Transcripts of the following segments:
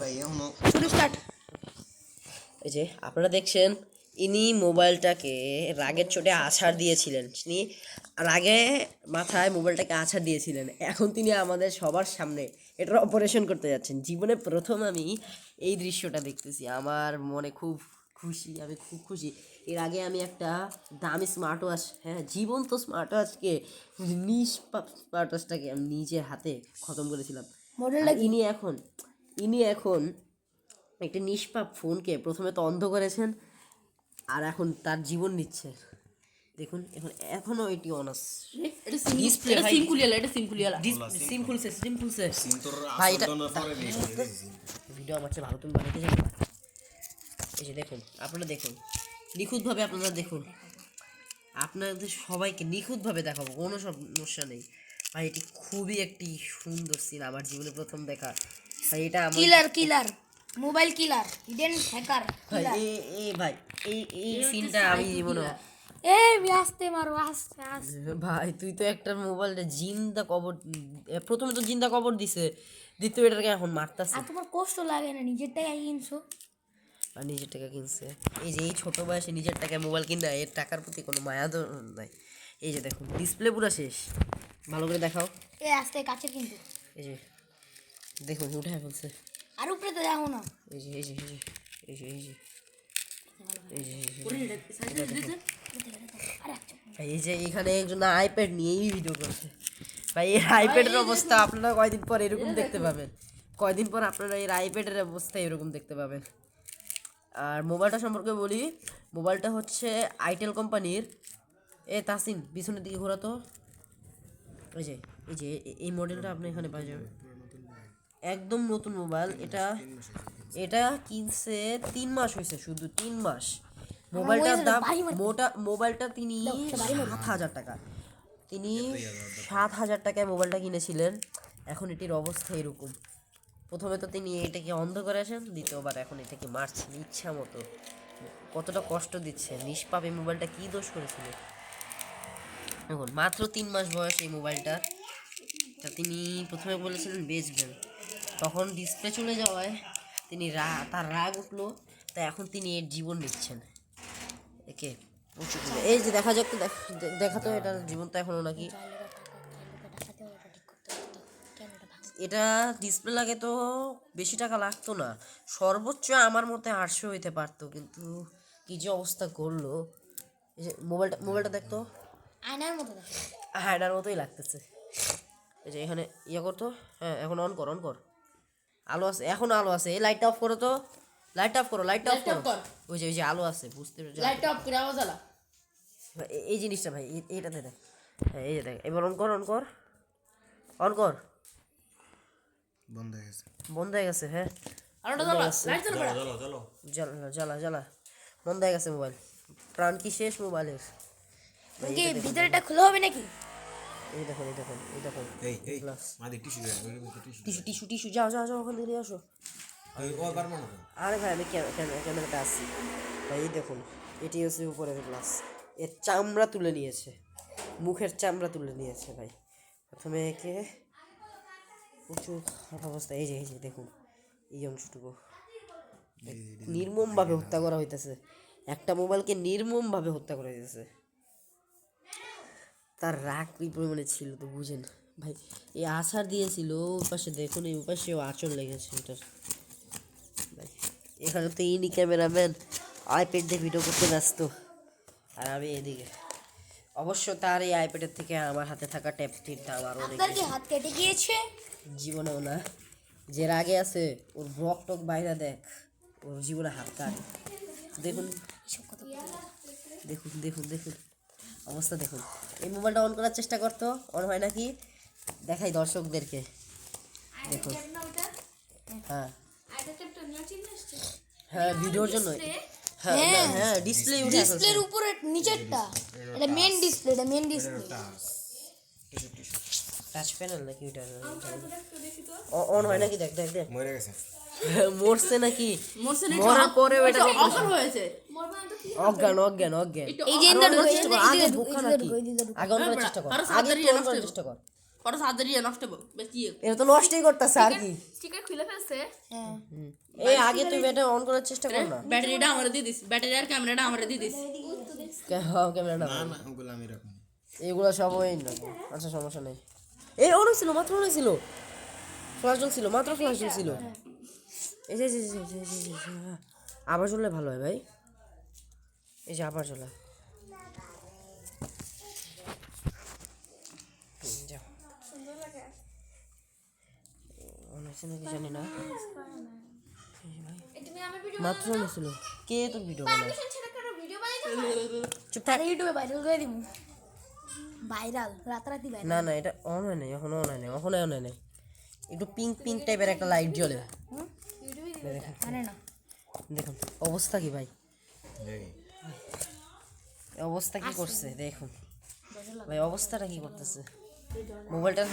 ভাই এখনও শুরু স্টার্ট এই যে আপনারা দেখছেন ইনি মোবাইলটাকে রাগের চোটে আছাড় দিয়েছিলেন। তিনি রাগে মাথায় মোবাইলটাকে আছাড় দিয়েছিলেন। এখন তিনি আমাদের সবার সামনে এটার অপারেশন করতে যাচ্ছেন। জীবনে প্রথম আমি এই দৃশ্যটা দেখতেছি। আমার মনে খুব খুশি আমি খুব খুশি। এর আগে আমি একটা দামি স্মার্ট ওয়াচ হ্যাঁ জীবন্ত স্মার্ট ওয়াচকে নিষ্পাপ স্মার্ট ওয়াচটাকে আমি নিজের হাতে খতম করেছিলাম। মডেলটা ইনি এখন ইনি এখন একটা নিষ্পাপ ফোনকে প্রথমে তো অন্ধ করেছেন আর এখন তার জীবন নিচ্ছে। দেখুন এখন এখনও এটি ভাই দিয়েছি ভিডিও আমার চেয়ে ভালো তুমি বানাতে জানো এই যে দেখুন আপনারা দেখুন নিখুঁতভাবে আপনারা দেখুন। আপনাদের সবাইকে নিখুঁতভাবে দেখাবো কোনো সমস্যা নেই। ভাই এটি খুবই একটি সুন্দর সিন আমার জীবনে প্রথম দেখা। ভাই এটা killer killer mobile killer hidden hacker ভাই এই এই ভাই এই এই সিনটা আমি জীবনে এ আস্তে মারো আস্তে আস্তে। ভাই তুই তো একটা মোবাইলটা জিন্দা কবর প্রথমে তো জিন্দা কবর দিছে দ্বিতীয় এটাকে এখন মারতাছে। আর তোমার কষ্ট লাগে না নিজের টাকায় কিনছো? আর নিজের টাকা কিনছে। এই যে এই ছোট বয়সে নিজের টাকায় মোবাইল কিনা এর টাকার প্রতি কোনো মায়া তো নাই। এই যে দেখুন ডিসপ্লে পুরো শেষ। ভালো করে দেখাও। এ আস্তে কাছের কিন্তু। এই যে দেখুন উঠে ফেলছে আর উপরে তো দেখো না। এই যে এই যে এই যে এই যে এই যে। এই এই এই এখানে একজন আইপ্যাড নিয়েই ভিডিও করছে। ভাই এই আইপ্যাডের অবস্থা আপনারা কয়দিন পর এরকম দেখতে পাবেন। কয়দিন পর আপনারা এর আইপ্যাডের অবস্থা এরকম দেখতে পাবেন। আর মোবাইলটা সম্পর্কে বলি মোবাইলটা হচ্ছে আইটেল কোম্পানির। এ তাসিন পিছনের দিকে ঘোরাতো এই যে এই যে এই মডেলটা আপনি এখানে পাই যাবেন একদম নতুন মোবাইল। এটা এটা কিনছে তিন মাস হয়েছে শুধু তিন মাস। মোবাইলটার দাম মোটা মোবাইলটা তিনি সাত হাজার টাকা। তিনি সাত হাজার টাকায় মোবাইলটা কিনেছিলেন। এখন এটির অবস্থা এরকম। প্রথমে তো তিনি এটাকে অন্ধ করে আসেন দ্বিতীয়বার এখন এটাকে মারছেন ইচ্ছা মতো। কতটা কষ্ট দিচ্ছে নিষ্পাপ এই মোবাইলটা কী দোষ করেছিল? এখন মাত্র তিন মাস বয়স এই মোবাইলটা তা তিনি প্রথমে বলেছিলেন বেচবেন। তখন ডিসপ্লে চলে যাওয়ায় তিনি রা তার রাগ উঠল তাই এখন তিনি এর জীবন নিচ্ছেন। একে এই যে দেখা যাক তো দেখ- দে- দেখা এটা জীবন তো এখনও নাকি। এটা ডিসপ্লে লাগে তো বেশি টাকা লাগতো না। সর্বোচ্চ আমার মতে আটশো হইতে পারতো কিন্তু কি যে অবস্থা করল। এই যে মোবাইলটা মোবাইলটা দেখতো আয়নার মতো হায়ডার মতোই লাগতেছে। এই যে এখানে ইয়ে করতো হ্যাঁ এখন অন কর অন কর। আলো আছে এখন আলো আছে। এই লাইটটা অফ করো তো। লাইটটা অফ করো লাইটটা অফ করো। ওই যে ওই যে আলো আছে বুঝতে পেরেছ? লাইটটা অফ করে আওয়াজ আলা। এই জিনিসটা ভাই এ- এইটাতে দেখ। হ্যাঁ এই যে দেখ এবার অন কর অন কর। অন কর। বন্ধ হয়ে গেছে। বন্ধ হয়ে গেছে হ্যাঁ। আলোটা জ্বালা লাইট জ্বালা চলো জ্বালা জ্বালা জ্বালা। বন্ধ হয়ে গেছে মোবাইল। প্রাণ কি শেষ মোবাইলের? কি ভিতরেটা খোলা হবে নাকি? এই দেখুন এই দেখুন এই দেখুন। এই এই গ্লাস মাদি টিস্যু দে টিস্যু টিস্যু টিস্যু যাও যাও যাও ওখান থেকে আসো। আরে ভাই আমি ক্যামেরা ক্যামেরাটা আসছি। ভাই এই দেখুন এটি হচ্ছে উপরের গ্লাস। এর চামড়া তুলে নিয়েছে। মুখের চামড়া তুলে নিয়েছে ভাই। প্রথমে একে প্রচুর খারাপ অবস্থা। এই যে এই যে দেখুন এই অংশটুকু। নির্মমভাবে হত্যা করা হইতেছে। একটা মোবাইলকে নির্মমভাবে হত্যা করা হইতেছে। তার রাগ কি পরিমাণে ছিল তো বুঝেন। ভাই এই আছাড় দিয়েছিল ওই পাশে দেখুন এই পাশেও আচর লেগেছে এটার ভাই, এখানে তো ইনি ক্যামেরাম্যান আইপ্যাড দিয়ে ভিডিও করতে ব্যস্ত। আর আমি এদিকে অবশ্য তার এই আইপ্যাডের থেকে আমার হাতে থাকা ট্যাবটির দাম আরও অনেক কি হাত কেটে গিয়েছে? জীবনেও না। যে রাগে আছে ওর ব্লক টক বাইরে দেখ ওর জীবনে হাত কাট। দেখুন দেখুন দেখুন দেখুন। অবস্থা দেখুন। এই মোবাইলটা অন করার চেষ্টা করতো। অন হয় নাকি? দেখাই দর্শকদেরকে। দেখুন হ্যাঁ। হ্যাঁ ভিডিওর জন্য। হ্যাঁ হ্যাঁ ডিসপ্লে ডিসপ্লের উপরে নিচেরটা। এটা মেন ডিসপ্লে এটা মেন ডিসপ্লে টাচ প্যানেল নাকি ওইটা? অন হয় নাকি? দেখ দেখ দেখ। মরে গেছে। মরছে নাকি? মরার পরে এটা হয়েছে। অজ্ঞান অজ্ঞান অজ্ঞান। এই যে আরও ইন্দার অন করার চেষ্টা কর, আগে নাকি। আগে অন করার চেষ্টা কর। আগে অন করার চেষ্টা কর। পরে সার্জারি নষ্ট বেশি এটা তো নষ্টই করতেছে আর কি। স্টিকার খুলে ফেলছে। হ্যাঁ। এই আগে তুই এটা অন করার চেষ্টা কর না। ব্যাটারিটা আমরা দিয়ে দিস। ব্যাটারি আর ক্যামেরাটা আমরা দিয়ে দিস। ক্যামেরাটা না না ওগুলো আমি রাখব এগুলো সব ওই রাখব আচ্ছা সমস্যা নেই। এই অনেক ছিল মাত্র অনেক ছিল। মাত্র ফ্লাশ ছিল। আবার চললে ভালো হয় ভাই। এই যে আবার চলে জানি না। মাত্র অনেক ছিল কে তোর ভিডিও বানায়? চুপ থাক। ইউটিউবে ভাইরাল করে দিব। ভাইরাল রাতারাতি ভাইরাল না না এটা অন হয় নাই এখনও অন হয় নাই এখনও অন হয় নাই। একটু পিঙ্ক পিঙ্ক টাইপের একটা লাইট জ্বলে। দেখুন অবস্থা কি ভাই? অবস্থা কি করছে? দেখুন। ভাই অবস্থাটা কি করতেছে? মোবাইলটা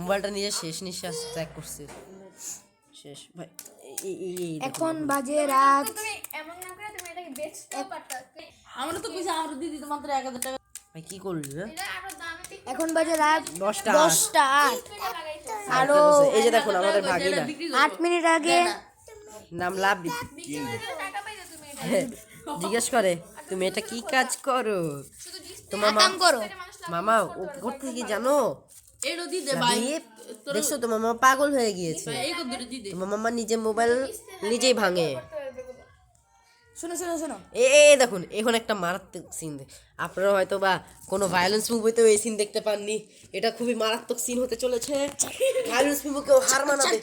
মোবাইলটা নিজে শেষ নিঃশ্বাস ত্যাগ করছে। শেষ ভাই। এখন বাজে রাত। আমরা তো পয়সা আমরা দিয়ে মাত্র এক হাজার টাকা। ভাই কি করলি এখন বাজে রাত দশটা দশটা আট। আরও এই যে দেখুন আমাদের ভাগিনা। আট মিনিট আগে। নাম লাভ জিজ্ঞেস করে তুমি এটা কি কাজ করো? তোমার মা- কাম করো। মামা ও করতে কি জানো? দেখছ তোমার মামা পাগল হয়ে গিয়েছে। এই কত দূরে তোমার মামা নিজে মোবাইল নিজেই ভাঙে। শোনো শোনো শোনো। এ দেখুন এখন একটা মারাত্মক সিন আপনারা হয়তো বা কোনো ভায়োলেন্স মুভিতেও এই সিন দেখতে পাননি। এটা খুবই মারাত্মক সিন হতে চলেছে। ভায়োলেন্স মুভিকেও হার মানাবে।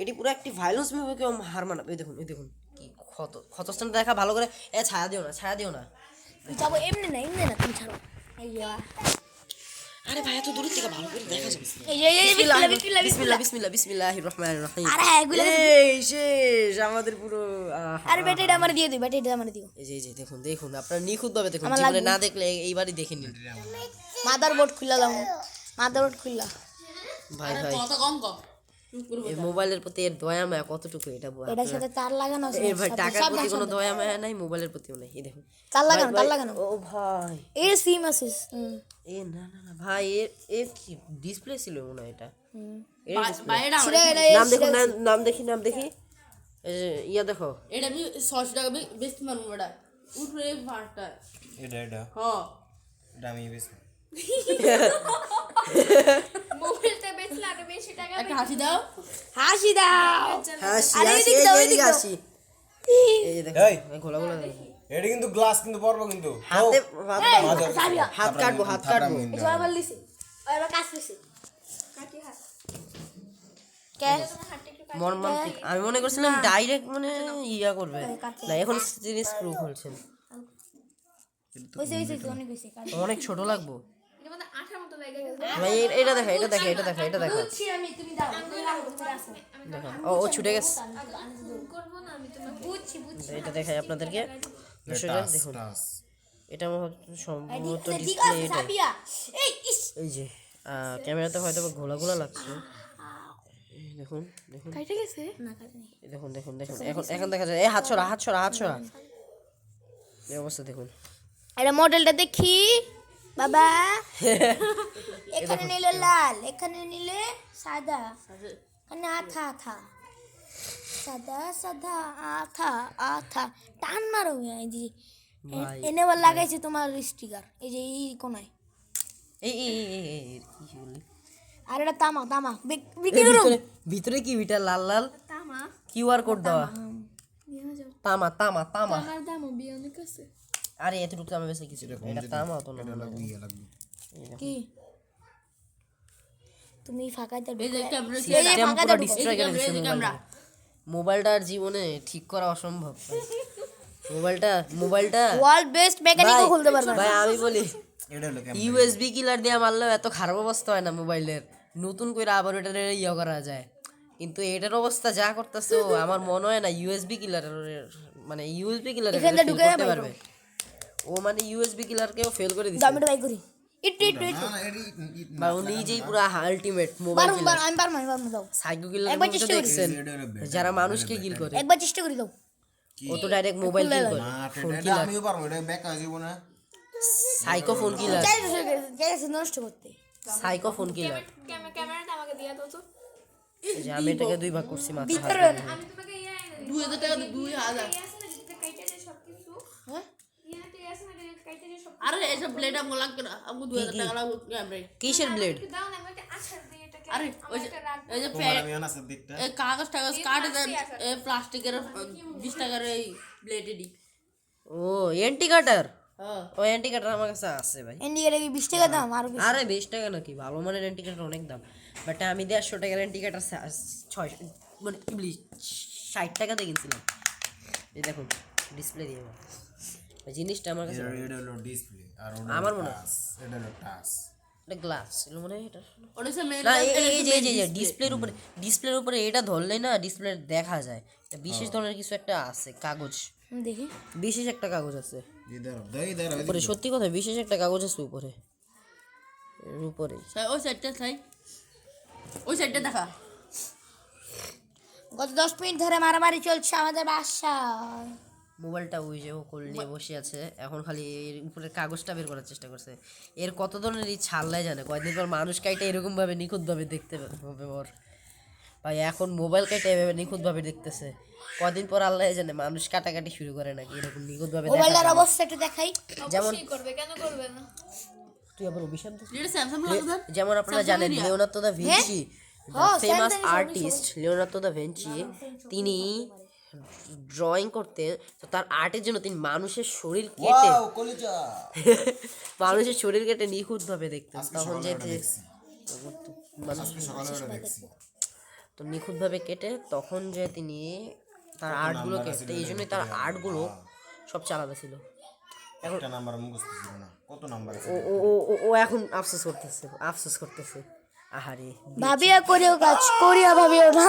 এটি পুরো একটি ভায়োলেন্স মুভিকেও হার মানাবে। এই দেখুন এই দেখুন কি ক্ষত ক্ষতস্থানটা দেখা ভালো করে। এ ছায়া দিও না ছায়া দিও না। যাব এমনি না এমনি না তুমি ছাড়ো। আরে ভাই এত দূর থেকে ভালো করে দেখা যাবে। এই যে, এই যে, বিসমিল্লাহ, বিসমিল্লাহ, বিসমিল্লাহ বিসমিল্লাহ বিসমিল্লাহির রহমানির রহিম। আরে এগুলো এই শেষ আমাদের পুরো আহা। আরে ব্যাটারিটা আমার দিয়ে দিও ব্যাটারিটা আমার দিও। এই যে এই যে দেখুন দেখুন আপনারা নিখুঁত ভাবে দেখুন জীবনে না দেখলে এইবারই দেখে নিন। মাদার বোর্ড খুললা দাও। মাদার বোর্ড খুললা। ভাই ভাই। কত কম কম। এই মোবাইলের প্রতি এর দয়া মায়া কতটুকু এটা বু- এটার সাথে তার লাগানো আছে এর ভাই টাকার প্রতি কোনো দয়া মায়া নাই মোবাইলের প্রতিও নাই এই দেখুন। তার লাগানো তার লাগানো। ও ভাই। এর সিম আছে এ না না না ভাই এর এর কি ডিসপ্লে ছিল মনে হয় এটা। এর নাম দেখুন নাম- দেখি নাম দেখি। ইয়া দেখো। এটা আমি ছশো টাকা বে- বেচতে পারব এটা উপরে ভাড়টা এটা এটা। হ্যাঁ এটা আমি বেশি। একটা হাসি দাও। হাসি দাও। হাসি হাসি দাও, এদিকে এদিকে হাসি। এই যে দেখো এই। এই ঘোলা ঘোলা দেখো। এটা কিন্তু গ্লাস কিন্তু পড়ব কিন্তু। হাতে হাত- মাঝে- সাবিয়া হাত কাটবো হাত কাটবো থাপড়ামি এই আবার এবার কাজ লিসি কে? মর্মান্তিক আমি মনে করছিলাম ডাইরেক্ট মানে ইয়া করবে। না এখন তিনি স্ক্রু খুলছেন। হইছে হইছে হইছে, অনেক হইছে কাজ অনেক ছোট লাগবো। এটা দেখা এটা দেখা এটা দেখা এটা দেখা। বুঝছি আমি তুমি দাও তুমি রাখো তুমি রাখো দেখা ও ও ছুটে গেছে। এটা দেখাই আপনাদেরকে। দেখুন। এটা হয় সম্ভবত ডিসপ্লে এটা। এই যে ক্যামেরাতে হয়তো বা ঘোলা ঘোলা লাগছে। দেখুন দেখুন। কাটে গেছে? না দেখুন দেখুন দেখুন এখন এখন দেখা যায়। এই হাত ছড়া হাত ছড়া হাত ছড়া এই অবস্থা দেখুন। এটা মডেলটা দেখি। বাবা এখানে নিলে লাল এখানে নিলে সাদা এখানে আঠা আঠা সাদা সাদা আঠা আঠা টান মারো এই যে ভাই এনে আবার লাগাইছে তোমার স্টিকার এই যে এই কোনায় এই এই এই এই, এই কি বলি আর এটা তামা তামা বিক- এই বিক্রি করুন ভিতরে ভিতরে কি এটা লাল লাল কিউআর কোড দেওয়া তামা তামা তামা আরে এতটুকু তামা বেশি কিছু। এটা তামা তো না। কি? তুমি ফাঁকাতে এই যে ক্যামেরা এই যে করে দিচ্ছে এই যে মোবাইলটা। মোবাইলটা আর জীবনে ঠিক করা অসম্ভব। মোবাইলটা মোবাইলটা ওয়ার্ল্ড বেস্ট মেকানিকও খুলতে পারবে ভাই আমি বলি এটা হলো ক্যামেরা। ইউএসবি কিলার দিয়ে মারলেও এত খারাপ অবস্থা হয় না মোবাইলের। নতুন করে আবার ওটার ইয়ে করা যায়। কিন্তু এটার অবস্থা যা করতেছে ও আমার মনে হয় না ইউএসবি কিলার মানে ইউএসবি কিলার এখানটা ঢুকে করতে পারবে। ও মানে ইউএসবি কিলারকেও ফেল করে দিচ্ছে দামিটা বাই করি। না, না, এটি- বা ও নিজেই পুরো আলটিমেট মোবাইল কিলার আমি পারব আমি পারব দাও সাইকো কিলার একবার চেষ্টা করি। যারা মানুষকে কিল করে। একবার চেষ্টা করি দাও ও তো ডাইরেক্ট মোবাইল কিল করে। না, এটা- এটা আমিও পারব, এটা ব্যাক হয়ে যাব না। সাইকো ফোন কিলার চাই চাইছে নষ্ট করতে। সাইকো ফোন কিলার ক্যামেরাটা আমাকে দিয়ে দাও তো। যে আমি এটাকে দুই ভাগ করছি মাত্র। আমি তোমাকে ইয়া এনে দিই দুই হাজার টাকা দুই হাজার। ইয়া হ্যাঁ ইয়াতে আছে না যেটা কাইটা যে সব আরে এসব ব্লেড আমাকে লাগবে না। আমাকে দুই হাজার টাকা লাগবে ক্যামেরায় কিসের ব্লেড কিছু দাও না আমি একটা আছাড় দিই এটাকে আরে আমার ওই যে একটা রাখব ওই যে তোমার ফ্যা- আমি আনাসের দিকটা। এ কাগজ টাগজ কাটে দেন এ প্লাস্টিকের বিশ টাকার এই ব্লেডেরই ও এন্টি কাটার হ্যাঁ। ও এন্টি কাটার আমার কাছে আছে ভাই। ইন্ডিয়ার কি বিশ টাকা দাম? আর বেশি। আরে বিশ টাকা নাকি? ভালো মানের এন্টি কাটার অনেক দাম। বাট আমি দেড়শো টাকার এন্টি কাটার ছয় মানে কি বলি ষাট টাকাতে কিনছিলাম। এই দেখুন ডিসপ্লে দিয়ে আমার। এই জিনিসটা আমার কাছে এটা হলো ডিসপ্লে আর ওটা আমার মনে হয়। এটা হলো টাচ এটা গ্লাস এগুলো মনে হয় এটা মেন না এই- যে এই যে- ডিসপ্লের উপরে ডিসপ্লের উপরে এটা ধরলে না ডিসপ্লে দেখা যায়। বিশেষ ধরনের কিছু একটা আছে কাগজ। দেখি। বিশেষ একটা কাগজ আছে। উপরে সত্যি কথা বিশেষ একটা কাগজ আছে উপরে। উপরে। ওই সাইডটা সাই ওই সাইডটা দেখা। গত দশ মিনিট ধরে মারামারি চলছে আমাদের বাসায় মোবাইলটা ওই যে ও কোল নিয়ে বসে আছে এখন খালি এর উপরে কাগজটা বের করার চেষ্টা করছে। এর কত ধরনের এই ছাল্লাই জানে? কয়দিন পর মানুষ কাইটা এরকম ভাবে নিখুঁত ভাবে দেখতে হবে ওর। ভাই এখন মোবাইল কাইটা এভাবে নিখুঁত ভাবে দেখতেছে। কদিন পর আল্লাহ জানে মানুষ কাটাকাটি শুরু করে নাকি এরকম নিখুঁত ভাবে মোবাইলটার অবস্থা একটু দেখাই। যেমন করবে কেন করবে না? তুই আবার অভিশাপ যেমন আপনারা জানেন Leonardo da Vinci famous artist Leonardo da Vinci তিনি ড্রয়িং করতে তো তার আর্টের জন্য তিনি মানুষের শরীর কেটে মানুষের শরীর কেটে নিখুঁত ভাবে দেখতেন তখন যে তো নিখুঁত ভাবে কেটে তখন যে তিনি তার আর্টগুলো কেটে এই জন্যই তার আর্টগুলো সব চালাতে ছিল। একটা নাম্বার মুখস্থ ছিল না। কত নাম্বার ও ও ও- ও ও এখন আফসোস করতেছে আফসোস করতেছে। আহারে ভাবিয়া করিও কাজ করিয়া ভাবিও না।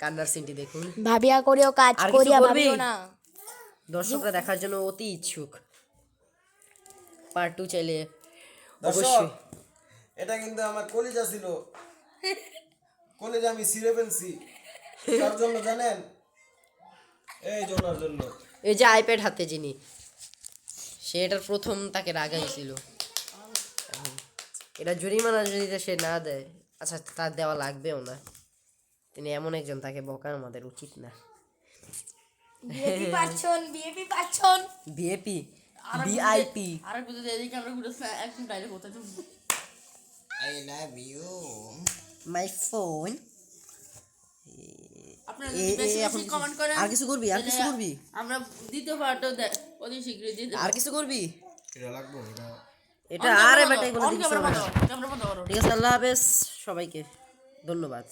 কান্নার সিনটি দেখুন। ভাবিয়া করিও কাজ আর কিছু করিয়া বলবি? ভাবিও না। দর্শকরা দেখার জন্য অতি ইচ্ছুক। পার্ট টু চাইলে দর্শক অবশ্যই। এটা কিন্তু আমার কলিজা ছিল। কলিজা আমি ছিঁড়ে ফেলছি। তার জন্য জানেন? এই জোনার জন্য। এই যে আইপ্যাড হাতে যিনি সে এটার প্রথম তাকে রাগাইছিল এটা জরিমানা যদি সে না দেয় আচ্ছা তার দেওয়া লাগবেও না। তিনি এমন একজন তাকে বকা আমাদের উচিত না। বিএপি পাচ্ছন বিএপি পাচ্ছন বিএপি বিআইপি আর বুঝতে এদিকে আমরা ঘুরে একদম ডাইরেক্ট কোথায় I love you my phone আপনারা এ- যদি বেশি এ- বেশি এখন কমেন্ট করেন আর কিছু করবি? আর কিছু করবি? আমরা দ্বিতীয় পার্টও অতি শীঘ্রই আর কিছু করবি? এটা লাগবো আরে বেটা এগুলো ঠিক আছে আল্লাহ হাফেজ। সবাইকে ধন্যবাদ।